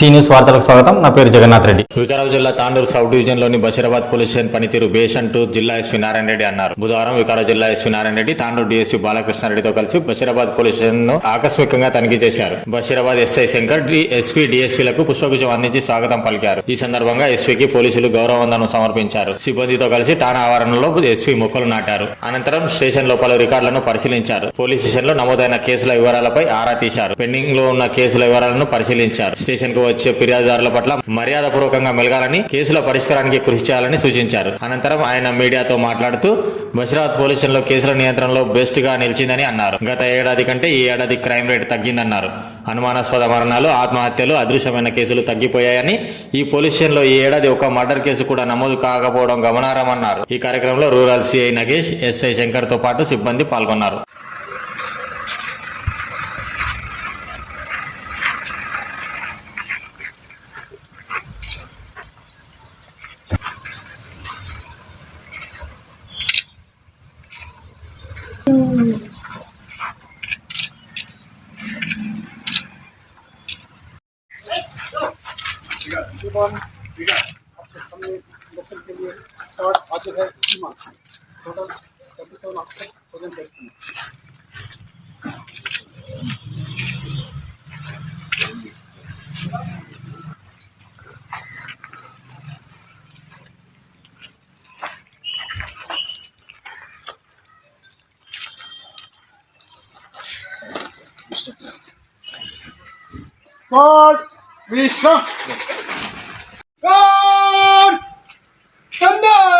See news వార్తలకు స్వాగతం. నా పేరు జగన్నాథ్ రెడ్డి. వికారాబాద్ జిల్లా తాండూరు సబ్ డివిజన్లోని బషీరాబాద్ పోలీస్ స్టేషన్ పనితీరు బేష్ అంటూ జిల్లా ఎస్పీ నారాయణ రెడ్డి అన్నారు. బుధవారం వికారాబాద్ జిల్లా ఎస్పీ నారాయణ రెడ్డి తాండూరు డీఎస్పీ బాలకృష్ణారెడ్డితో కలిసి బషీరాబాద్ పోలీస్ స్టేషన్ను ఆకస్మికంగా తనిఖీ చేశారు. బషీరాబాద్ ఎస్ఐ శంకర్ ఎస్పీ డిఎస్పీలకు పుష్పగుజం అందించి స్వాగతం పలికారు. ఈ సందర్భంగా ఎస్పీకి పోలీసులు గౌరవవందనం సమర్పించారు. సిబ్బందితో కలిసి ఠాణా ఆవరణలో ఎస్పీ మొక్కలు నాటారు. అనంతరం స్టేషన్ లోపల రికార్డులను పరిశీలించారు. పోలీస్ స్టేషన్లో నమోదైన కేసుల వివరాలపై ఆరా తీశారు. పెండింగ్లో ఉన్న కేసుల వివరాలను పరిశీలించారు. స్టేషన్కు వచ్చే ఫిర్యాదుదారుల పట్ల మర్యాదపూర్వకంగా మెలగాలని కేసుల పరిష్కారానికి కృషి చేయాలని సూచించారు. అనంతరం ఆయన మీడియాతో మాట్లాడుతూ బషీరాబాద్ పోలీస్ స్టేషన్ కేసుల నియంత్రణలో బెస్ట్గా నిలిచిందని అన్నారు. గత ఏడాది కంటే ఈ ఏడాది క్రైమ్ రేట్ తగ్గిందన్నారు. అనుమానాస్పద మరణాలు ఆత్మహత్యలు అదృశ్యమైన కేసులు తగ్గిపోయాయని ఈ పోలీస్ స్టేషన్ ఈ ఏడాది ఒక మర్డర్ కేసు కూడా నమోదు కాకపోవడం గమనార్హమన్నారు. ఈ కార్యక్రమంలో రూరల్ సిఐ నగేష్ ఎస్ఐ శంకర్తో పాటు సిబ్బంది పాల్గొన్నారు. तकरीबन आपके सामने इलेक्शन के लिए थर्ड हाजिर है इसकी मांग टोटल थर्टी सेवन आपसे प्रेजेंट करती है God, we shall. 건! 간다!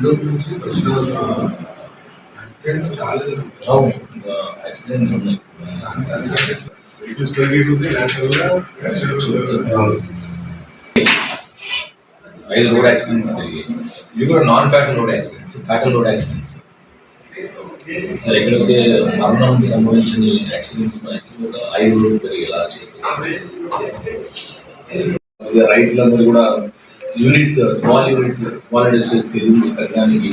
తాండూరు నుంచి కృష్ణావతి యాక్సిడెంట్ చాలా యాక్సిడెంట్స్ ఉన్నాయి. ఐదు రోడ్ యాక్సిడెంట్స్ జరిగాయి. ఇవి కూడా non fatal road accidents fatal road accidents. Sir ఎక్కడైతే మరణం సంభవించిన యాక్సిడెంట్స్ మనకి ఒక ఐదు రోడ్లు పెరిగాయి లాస్ట్ ఇయర్. రైతులందరూ కూడా యూనిట్స్ స్మాల్ యూనిట్స్ స్మాల్ ఇండస్ట్రీస్కి యూనిట్స్ పెట్టడానికి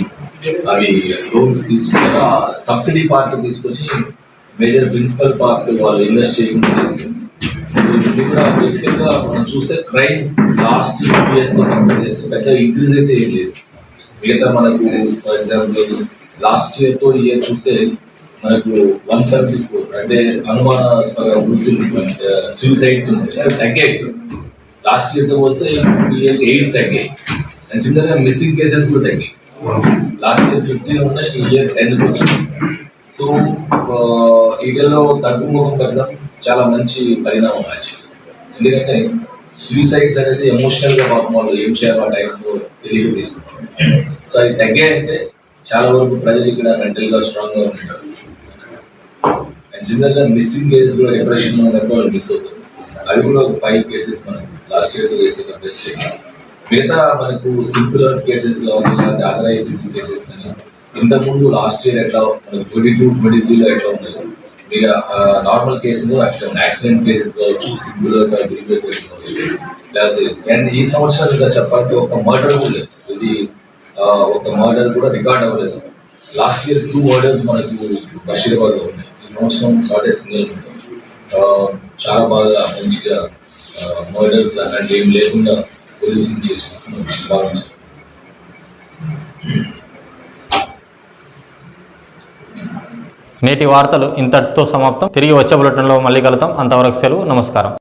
అవి లోన్స్ తీసుకున్నారు సబ్సిడీ పార్ట్ తీసుకొని మేజర్ ప్రిన్సిపల్ పార్ట్ వాళ్ళు ఇన్వెస్ట్ చేయకుండా చేసింది ఇది కూడా బేసికల్గా మనం చూస్తే క్రైమ్ లాస్ట్ ఇయర్స్తో కంపేర్ చేస్తే పెద్ద ఇంక్రీజ్ అయితే ఏం లేదు. మిగతా మనకు ఫర్ ఎగ్జాంపుల్ లాస్ట్ ఇయర్తో ఇయర్ చూస్తే మనకు వన్ సెవెంటీ ఫోర్ అంటే అనుమానాస్పద మృత్యులు సూసైడ్స్ uh, ఉన్నాయి. అవి తగ్గాయి లాస్ట్ ఇయర్తో పోతే ఇయర్ ఎయిట్ తగ్గాయి. అండ్ సిమిలర్గా మిస్సింగ్ కేసెస్ కూడా తగ్గాయి. లాస్ట్ ఇయర్ ఫిఫ్టీన్ ఉన్నాయి ఈ ఇయర్ టెన్ వచ్చింది సో వీటిల్లో తగ్గుముఖం పెట్టడం చాలా మంచి పరిణామం యాక్చువల్లీ ఎందుకంటే సూసైడ్స్ అనేది ఎమోషనల్గా పాపం వాళ్ళు ఏం చేయాలో ఆ టైంలో తెలియక తీసుకుంటారు సో అది తగ్గాయంటే చాలా వరకు ప్రజలు ఇక్కడ మెంటల్గా స్ట్రాంగ్గా ఉంటారు. అండ్ సిమిలర్గా మిస్సింగ్ కేసెస్ కూడా డిప్రెషన్ ఎక్కువ వాళ్ళు మిస్ అవి కూడా ఒక ఫైవ్ కేసెస్ మనకి. లాస్ట్ ఇయర్ చేసే కంపేర్ మిగతా మనకు సింపుల్ కేసెస్లో లేకపోతే అదర్ ఐపీసీ కేసెస్ కానీ. ఇంతకుముందు లాస్ట్ ఇయర్ ఎట్లా మనకు ట్వంటీ టూ ట్వంటీ త్రీలో ఎట్లా ఉన్నాయి? ఇక నార్మల్ కేసులు అట్లా యాక్సిడెంట్ కేసెస్ కావచ్చు సింపుల్ కేసెస్ లేకపోతే అండ్ ఈ సంవత్సరం ఇంకా చెప్పాలంటే ఒక మర్డర్ కూడా ఇది ఒక మర్డర్ కూడా రికార్డ్ అవ్వలేదు. లాస్ట్ ఇయర్ టూ మర్డర్స్ మనకు బషీరాబాద్లో ఉన్నాయి. ఈ సంవత్సరం సాటే సింగిల్ చాలా బాగా మంచిగా మర్డర్స్ అలాంటి ఏం లేకుండా పోలీసింగ్ చేసిన భావించారు నేటి వార్తలు ఇంతటితో సమాప్తం. తిరిగి వచ్చే బులెటిన్లో మళ్ళీ కలుద్దాం. అంతవరకు సెలవు. నమస్కారం.